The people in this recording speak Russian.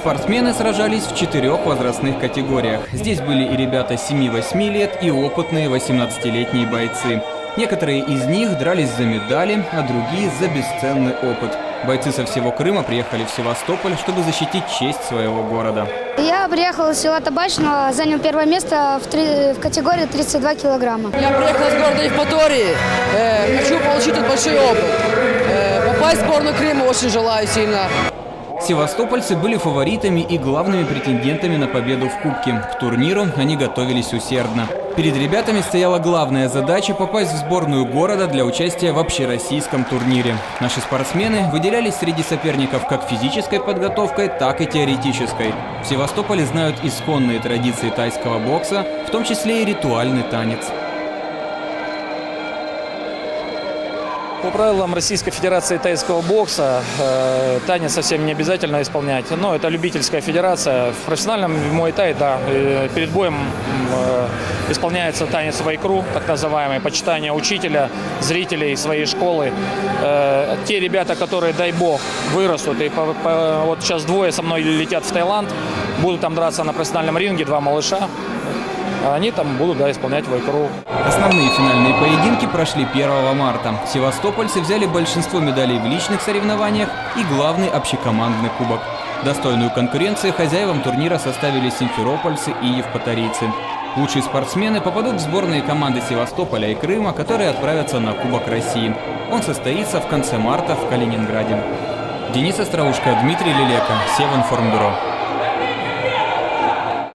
Спортсмены сражались в четырех возрастных категориях. Здесь были и ребята 7-8 лет, и опытные 18-летние бойцы. Некоторые из них дрались за медали, а другие за бесценный опыт. Бойцы со всего Крыма приехали в Севастополь, чтобы защитить честь своего города. Я приехал из села Табачного, занял первое место в, три- в категории 32 килограмма. Я приехал из города Евпатории. Э, хочу получить тут большой опыт. Э, попасть в сборную Крыма очень желаю сильно. Севастопольцы были фаворитами и главными претендентами на победу в Кубке. К турниру они готовились усердно. Перед ребятами стояла главная задача попасть в сборную города для участия в общероссийском турнире. Наши спортсмены выделялись среди соперников как физической подготовкой, так и теоретической. В Севастополе знают исконные традиции тайского бокса, в том числе и ритуальный танец. По правилам Российской Федерации тайского бокса э, танец совсем не обязательно исполнять. Но это любительская федерация. В профессиональном муай-тай, да, э, перед боем э, исполняется танец вайкру, так называемый, почитание учителя, зрителей своей школы. Э, те ребята, которые, дай бог, вырастут, и по- по- вот сейчас двое со мной летят в Таиланд, будут там драться на профессиональном ринге, два малыша. Они там будут, да, исполнять вайкру. Основные финальные поединки прошли 1 марта. Севастопольцы взяли большинство медалей в личных соревнованиях и главный общекомандный кубок. Достойную конкуренцию хозяевам турнира составили симферопольцы и евпаторийцы. Лучшие спортсмены попадут в сборные команды Севастополя и Крыма, которые отправятся на Кубок России. Он состоится в конце марта в Калининграде. Денис Остроушко, Дмитрий Лелека, Севинформбюро.